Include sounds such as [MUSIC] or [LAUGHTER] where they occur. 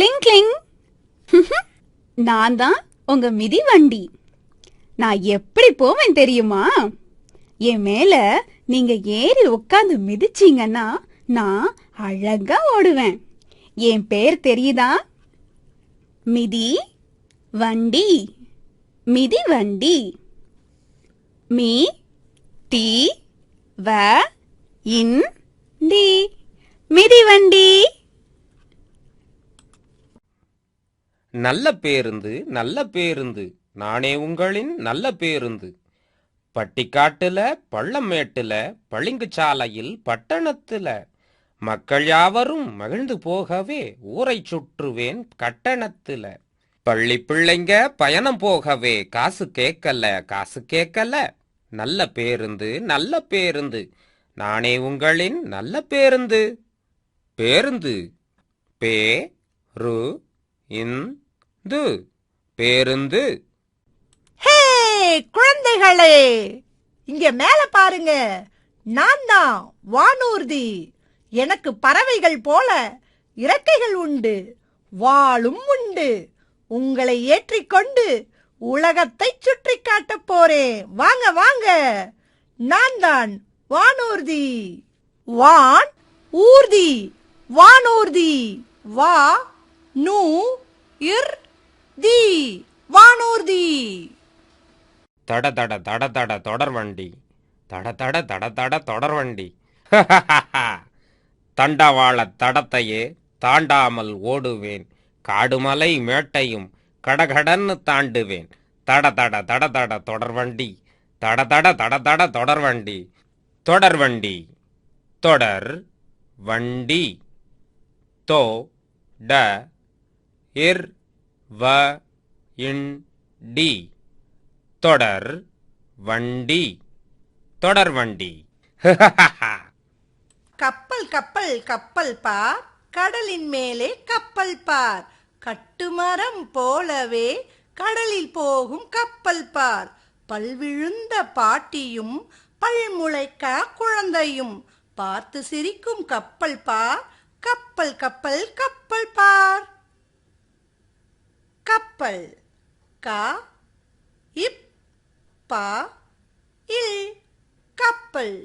கிளிங் கிளிங் [LAUGHS] நான் தான் உங்க மிதிவண்டி நான் எப்படி போவேன் தெரியுமா? என் மேல நீங்க ஏறி உட்காந்து மிதிச்சீங்கன்னா நான் அழகா ஓடுவேன். என் பேர் தெரியுதா? மிதி வண்டி. மிதி வண்டி. மீ டி வ இன் டி. மிதி வண்டி. நல்ல பேருந்து நல்ல பேருந்து. நானே உங்களின் நல்ல பேருந்து. பட்டிக்காட்டுல பள்ளமேட்டுல பளிங்குச்சாலையில் பட்டணத்துல. மக்கள் யாவரும் மகிழ்ந்து போகவே ஊரை சுற்றுவேன் கட்டணத்துல. பள்ளி பிள்ளைங்க பயணம் போகவே காசு கேட்கல காசு கேட்கல. நல்ல பேருந்து நல்ல பேருந்து. நானே உங்களின் நல்ல பேருந்து. பேருந்து. பே ரு இந்து பேருந்து. ஹே குழந்தைகளே இங்க மேல பாருங்க. நான் தான் வானூர்தி. எனக்கு பறவைகள் போல இறக்கைகள் உண்டு வாளும் உண்டு. உங்களை ஏற்றிக்கொண்டு உலகத்தை சுற்றி காட்டப் போறேன். வாங்க வாங்க. நான் தான் வானூர்தி. வான் ஊர்தி. வானூர்தி. வா நூ இர் தி வானூர்தி தட தட தட தட தொடர் வண்டி தட தட தட தட தொடர் வண்டி தண்டவாள தடத்தையே தாண்டாமல் ஓடுவேன் காடுமலை மேட்டையும் கடகடன்னு தாண்டுவேன் தட தட தட தட தொடர் வண்டி தட தட தட தட தொடர் வண்டி தொடர் வண்டி தொடர் வண்டி தோ ட இர் வ இன் டி. தொடர் வண்டி. தொடர் வண்டி. [LAUGHS] கப்பல் கப்பல் கப்பல் பார். கடலின் மேலே கப்பல் பார். கட்டுமரம் போலவே கடலில் போகும் கப்பல் பார். பல்விழுந்த பாட்டியும் பல்முளைக்க குழந்தையும். பார்த்து சிரிக்கும் கப்பல் பார். கப்பல் கப்பல் கப்பல் பார். கப்பல் கா இப் பா இல் கப்பல்.